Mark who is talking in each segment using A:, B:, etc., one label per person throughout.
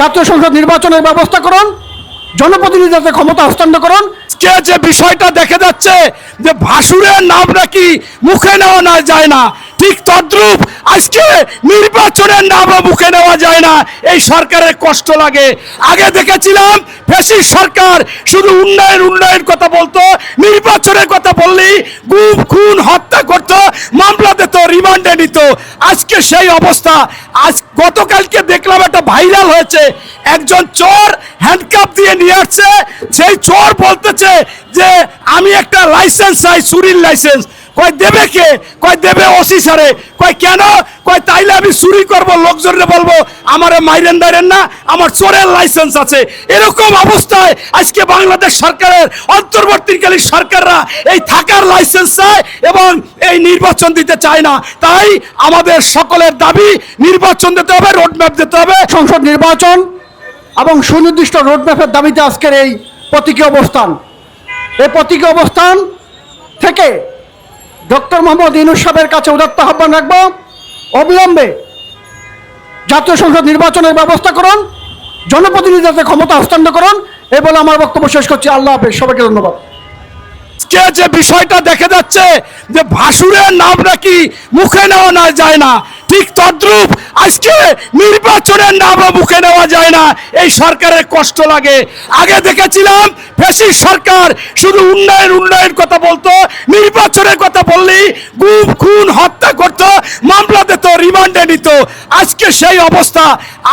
A: জাতীয় সংসদ নির্বাচনের ব্যবস্থা করুন জনপ্রতিনিধিদের ক্ষমতা হস্তান্তর করুন।
B: আজকে যে বিষয়টা দেখে যাচ্ছে যে ভাসুরের নাম নাকি মুখে নেওয়া না যায় না, ঠিক তদ্রূপ আজকে নির্বাচনের নামও মুখে নেওয়া যায় না, এই সরকারের কষ্ট লাগে। আগে দেখেছিলাম ফেসির সরকার শুধু উন্নয়ন উন্নয়ন কথা বলতো, নির্বাচনের কথা বললেই গুম, খুন, হত্যা করতো, মামলা দিত, রিমান্ডে নিত। আজকে সেই অবস্থা আজ গতকালকে দেখলাম একটা ভাইরাল হয়েছে। একজন চোর হ্যান্ডকাপ দিয়ে নিয়ে আসছে। সেই চোর বলতেছে যে, আমি একটা লাইসেন্স চাই, চুরির লাইসেন্স কয়, দেবে কে? কয়, দেবে অসি সারে কয়, কেন? কয়, তাইলে আমি চুরি করব, লোকজনরে বলব, আমারে মাইরেন দাইরেন না, আমার চোরের লাইসেন্স আছে। এরকম অবস্থায় আজকে বাংলাদেশ সরকারের, অন্তর্বর্তীকালীন সরকাররা এই থাকার লাইসেন্স চায় এবং এই নির্বাচন দিতে চায় না। তাই আমাদের সকলের দাবি, নির্বাচন দিতে হবে রোডম্যাপ দিতে হবে।
A: সংসদ নির্বাচন এবং সুনির্দিষ্ট রোডম্যাপের দাবিতে আজকের এই প্রতীকী অবস্থান। এই প্রতীকী অবস্থান থেকে ডক্টর মোহাম্মদ ইনুস সাহেবের কাছে উদাত্ত আহ্বান রাখব। অবিলম্বে জাতীয় সংসদ নির্বাচনের ব্যবস্থা করুন, জনপ্রতিনিধিদের ক্ষমতা হস্তান্তর করুন, এ বলে আমার বক্তব্য শেষ করছি। আল্লাহ হাফেজ, সবাইকে ধন্যবাদ।
B: যে বিষয়টা দেখে যাচ্ছে যে ভাসুরের নাম নাকি মুখে নেওয়া না যায় না, ঠিক তদ্রূপ আজকে নির্বাচনের নামও মুখে নেওয়া যায় না। এই সরকারের কষ্ট লাগে। আগে দেখেছিলাম ফেসির সরকার শুধু উন্নয়ন উন্নয়ন কথা বলতো, নির্বাচনের কথা বললেই গুম, খুন, হত্যা করতো, মামলা দিত, রিমান্ডে নিত। আজকে সেই অবস্থা।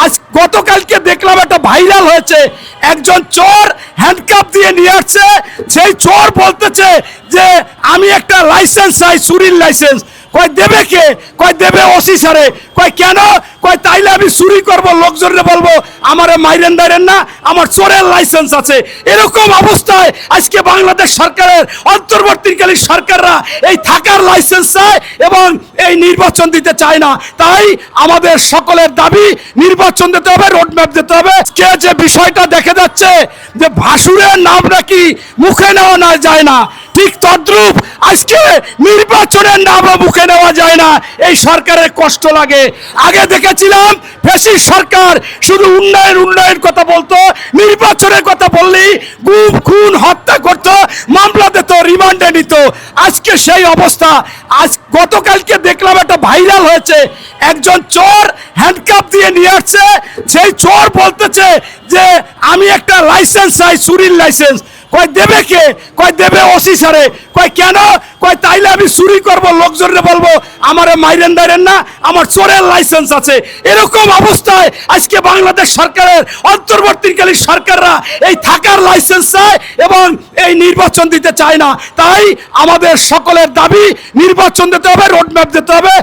B: আজ গতকালকে দেখলাম একটা ভাইরাল হয়েছে। একজন চোর হ্যান্ডকাপ দিয়ে নিয়ে আসছে। সেই চোর বলতেছে যে, আমি একটা লাইসেন্স চাই, চুরির লাইসেন্স কয় দেবে কে? কয় দেবে ওসি স্যারে? কয় কেন? কয় তাইলে আমি চুরি করব, লোকজনরে বলব, আমার মাইরেন দাইরেন না, আমার চোরের লাইসেন্স আছে। এরকম অবস্থায় আজকে বাংলাদেশ সরকারের, অন্তর্বর্তীকালীন সরকাররা এই থাকার লাইসেন্স চায় এবং এই নির্বাচন দিতে চায় না। তাই আমাদের সকলের দাবি, নির্বাচন দিতে হবে রোডম্যাপ দিতে হবে। কে যে বিষয়টা দেখে যাচ্ছে যে ভাসুরের নাম নাকি মুখে নেওয়া না যায় না। ঠিক তদ্রূপ আজকে নির্বাচনের নামও মুখে নেওয়া যায় না। এই সরকারের কষ্ট লাগে। আগে দেখেছিলাম ফেসির সরকার শুধু উন্নয়ন উন্নয়ন কথা বলতো, নির্বাচনের কথা বললেই গুম, খুন, হত্যা করতো, মামলা দিত, রিমান্ডে নিত। আজকে সেই অবস্থা। আজ গতকালকে দেখলাম একটা ভাইরাল হয়েছে। একজন চোর হ্যান্ডকাপ দিয়ে নিয়ে আসছে। সেই চোর বলতেছে যে, আমি একটা লাইসেন্স চাই, চুরির লাইসেন্স কয় দেবে কে? কয় দেবে ওসি স্যারে? কয় কেন? কয় তাইলে আমি চুরি করব, লোকজনরে বলব, আমারে মাইরেন দাইরেন না, আমার চোরের লাইসেন্স আছে। এরকম অবস্থায় আজকে বাংলাদেশ সরকারের, অন্তর্বর্তীকালীন সরকাররা এই থাকার লাইসেন্স চায় এবং এই নির্বাচন দিতে চায় না। তাই আমাদের সকলের দাবি, নির্বাচন দিতে হবে, রোডম্যাপ দিতে হবে।